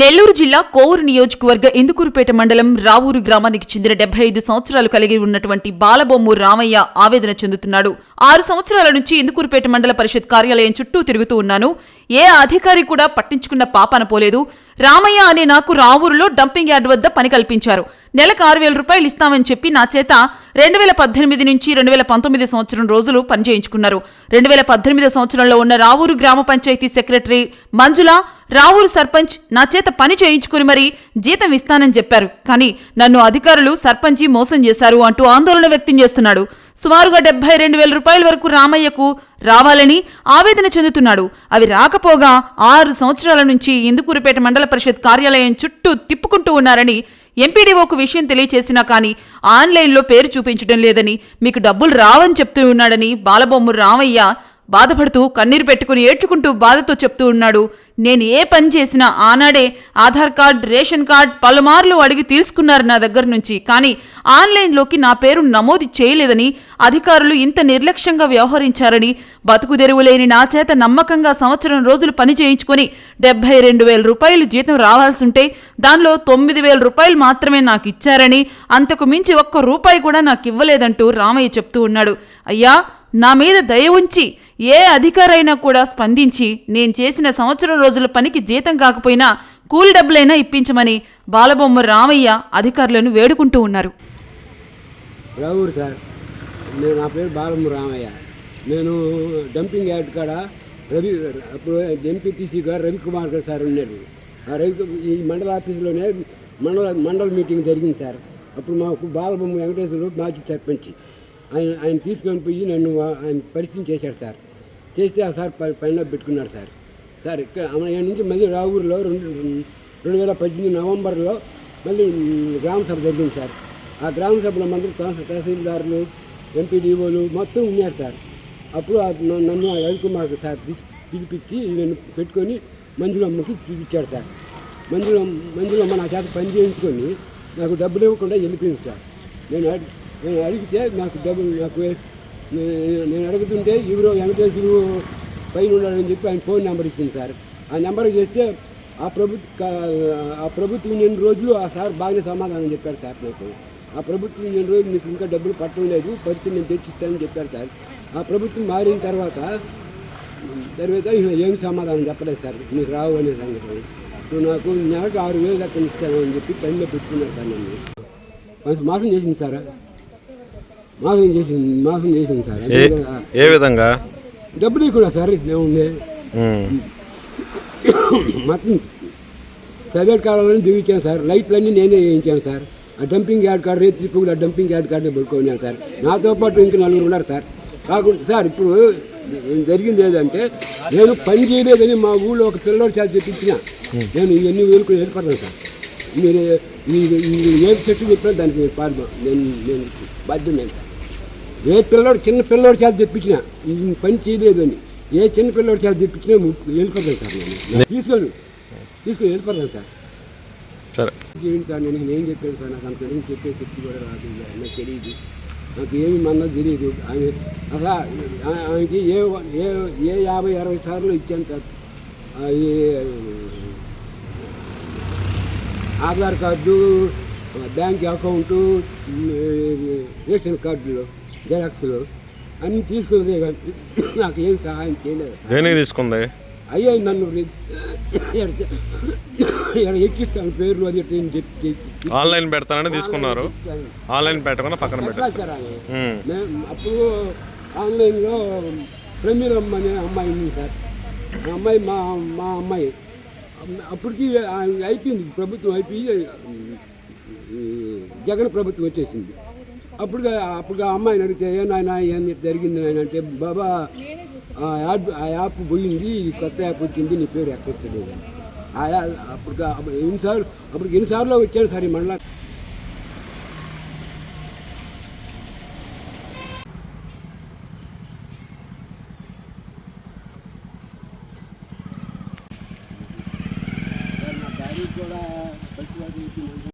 నెల్లూరు జిల్లా కోవూరు నియోజకవర్గ ఇందుకూరుపేట మండలం రావూరు గ్రామానికి చెందిన డెబ్బై ఐదు సంవత్సరాలు కలిగి ఉన్నటువంటి బాలబొమ్ము రామయ్య ఆవేదన చెందుతున్నాడు. ఆరు సంవత్సరాల నుంచి ఇందుకూరుపేట మండల పరిషత్ కార్యాలయం చుట్టూ తిరుగుతూ ఉన్నాను. ఏ అధికారి కూడా పట్టించుకున్న పాపన పోలేదు. రామయ్య అనే నాకు రావూరులో డంపింగ్ యార్డ్ వద్ద పని కల్పించారు. నెలకు ఆరు వేల రూపాయలు ఇస్తామని చెప్పి నా చేత రెండు వేల పద్దెనిమిది నుంచి రెండు వేల పంతొమ్మిది సంవత్సరం రోజులు పనిచేయించుకున్నారు రెండు వేల పద్దెనిమిది సంవత్సరంలో ఉన్న రావూరు గ్రామ పంచాయతీ సెక్రటరీ మంజుల రావూరు సర్పంచ్ నా చేత పని చేయించుకుని మరి జీతం ఇస్తానని చెప్పారు. కానీ నన్ను అధికారులు సర్పంచి మోసం చేశారు అంటూ ఆందోళన వ్యక్తం చేస్తున్నాడు. సుమారుగా డెబ్బై రెండు వేల రూపాయల వరకు రామయ్యకు రావాలని ఆవేదన చెందుతున్నాడు. అవి రాకపోగా ఆరు సంవత్సరాల నుంచి ఇందుకూరుపేట మండల పరిషత్ కార్యాలయం చుట్టూ తిప్పుకుంటూ ఉన్నారని ఎంపీడీఓకు విషయం తెలియచేసినా కానీ ఆన్లైన్లో పేరు చూపించడం లేదని మీకు డబ్బులు రావని చెప్తూ ఉన్నాడని బాలబొమ్మ రామయ్య బాధపడుతూ కన్నీరు పెట్టుకుని ఏడ్చుకుంటూ బాధతో చెప్తూ ఉన్నాడు. నేను ఏ పని చేసినా ఆనాడే ఆధార్ కార్డ్ రేషన్ కార్డ్ పలుమార్లు అడిగి తీసుకున్నారు నా దగ్గర నుంచి. కానీ ఆన్లైన్లోకి నా పేరు నమోదు చేయలేదని అధికారులు ఇంత నిర్లక్ష్యంగా వ్యవహరించారని బతుకుదెరువు లేని నా చేత నమ్మకంగా సంవత్సరం రోజులు పని చేయించుకొని డెబ్బై రెండు వేల రూపాయలు జీతం రావాల్సింటే దానిలో తొమ్మిది వేల రూపాయలు మాత్రమే నాకు ఇచ్చారని అంతకు మించి ఒక్క రూపాయి కూడా నాకు ఇవ్వలేదంటూ రామయ్య చెప్తూ ఉన్నాడు. అయ్యా నా మీద దయ ఉంచి ఏ అధికారైనా కూడా స్పందించి నేను చేసిన సంవత్సరం రోజుల పనికి జీతం కాకపోయినా కూలి డబ్బులైనా ఇప్పించమని బాలబొమ్మ రామయ్య అధికారులను వేడుకుంటూ ఉన్నారు. సార్ నేను నా పేరు బాలమ్మ రామయ్య. నేను డంపింగ్ యార్డ్ కాడ రవి అప్పుడు ఎంపీటీసీ గారు రవికుమార్ గారు సార్ ఉన్నారు. ఆ రవి ఈ మండల ఆఫీసులోనే మండల మండల మీటింగ్ జరిగింది సార్. అప్పుడు మాకు బాలబొమ్మ వెంకటేశ్వరరావు మాజీ సర్పంచ్. ఆయన ఆయన తీసుకొని పోయి నన్ను ఆయన పరిచయం చేశాడు సార్. చేస్తే ఆ సార్ ప- పైన పెట్టుకున్నాడు సార్. సార్ ఇక్కడ ఆయన నుంచి మళ్ళీ రావూరులో రెండు రెండు వేల పద్దెనిమిది నవంబర్లో మళ్ళీ గ్రామ సభ జరిగింది సార్. ఆ గ్రామ సభలో మంత్రి తహసీల్దారులు ఎంపీడీఓలు మొత్తం ఉన్నారు సార్. అప్పుడు నన్ను ఆ రవికుమార్ సార్ తీసి పిలిపించి నన్ను పెట్టుకొని మంజులమ్మకి చూపించాడు సార్. మంజులమ్మ మంజులమ్మ నా చేత పని చేయించుకొని నాకు డబ్బులు ఇవ్వకుండా వెళ్ళిపోయింది సార్. నేను నేను అడిగితే నాకు డబ్బులు నాకు నేను నేను అడుగుతుంటే ఎవరో వెంకటేశ్వరు పైన ఉన్నాడని చెప్పి ఆయన ఫోన్ నెంబర్ ఇచ్చింది సార్. ఆ నెంబర్ చేస్తే ఆ ప్రభుత్వ ఆ ప్రభుత్వం ఎన్ని రోజులు ఆ సార్ బాగానే సమాధానం చెప్పాడు సార్ నాకు. ఆ ప్రభుత్వం ఎన్ని రోజులు మీకు ఇంకా డబ్బులు పట్టడం లేదు పడితే నేను తెచ్చిస్తానని చెప్పాడు సార్. ఆ ప్రభుత్వం మారిన తర్వాత తర్వాత ఈయన ఏం సమాధానం చెప్పలేదు సార్ మీకు రావు అనే సంగతి. నువ్వు నాకు నెలకు ఆరు వేలు లెక్కన ఇస్తాను అని చెప్పి పనిలో పెట్టుకున్నాను సార్ నన్ను. మాసం మోసం చేసింది సార్. మోసం చేసింది మోసం చేసింది సార్. ఏ ఏ విధంగా? డబ్బులు కూడా సార్ ఏముంది ఉమ్. మొత్తం ప్రైవేట్ కాలంలో దిగించాను సార్. లైట్లన్నీ నేనే వేయించాను సార్. ఆ డంపింగ్ యార్డ్ కార్డు రేపు కూడా ఆ డంపింగ్ యార్డ్ కార్డు పడుకున్నాను సార్. నాతో పాటు ఇంకా నలుగురు ఉన్నారు సార్. కాకుండా సార్ ఇప్పుడు ఏం జరిగింది ఏదంటే నేను పని చేయలేదని మా ఊళ్ళో ఒక పిల్లోడు చేత చెప్పించిన. నేను ఇవన్నీ ఊరుకుని వెళ్ళిపోతాను సార్. మీరు ఈ ఈ ఏ చెట్టు చెప్పినా దానికి నేను పాల్గొ నేను నేను బాధ్యున్నాను సార్. ఏ పిల్లోడు చిన్న పిల్లోడు చేత తెప్పించిన పని చేయలేదు అని. ఏ చిన్న పిల్లోడు చేత తెప్పించినా వెళ్ళిపోతాను సార్ నేను. తీసుకొని తీసుకొని వెళ్ళిపోతాను సార్. సరే. ఏంటి సార్ నేను ఏం చెప్పాను సార్ నాకు అంత చెప్పే శక్తి కూడా రాదు నాకు తెలియదు. నాకు ఏమి మన్నది తెలియదు. ఆమె అసలు ఆమెకి ఏ ఏ ఏ యాభై అరవై సార్లు ఇచ్చాను sir. Aadhaar card bank account ration కార్డులు. జెరాక్స్లు అన్నీ తీసుకున్నదే కానీ నాకు ఏం సహాయం చేయలేదు. దేనికి తీసుకుంది? అయ్యా నన్ను ఇక్కడ ఎక్కిస్తాను పేర్లు అది చెప్పి ఆన్లైన్ పెడతానని తీసుకున్నారు. ఆన్లైన్ పెట్టకుండా పక్కన పెట్టారు. మే- అప్పుడు ఆన్లైన్లో ప్రమీలమ్మ అనే అమ్మాయి ఉంది సార్. ఆ అమ్మాయి మా మా అమ్మాయి. అప్పటికి అయిపోయింది ప్రభుత్వం అయిపోయి జగన్ ప్రభుత్వం వచ్చేసింది. అప్పుడు అప్పుడు ఆ అమ్మాయిని అడిగితే ఏ నాయన ఏం జరిగింది నాయన? అంటే బాబా ఆ యాప్ ఆ యాప్ పోయింది ఈ కొత్త యాప్ వచ్చింది నీ పేరు ఎక్కొచ్చలేదు ఆ అప్పుడు ఎన్నిసార్లు అప్పుడు ఎన్నిసార్లు వచ్చాను సార్ ఈ మండలం కూడా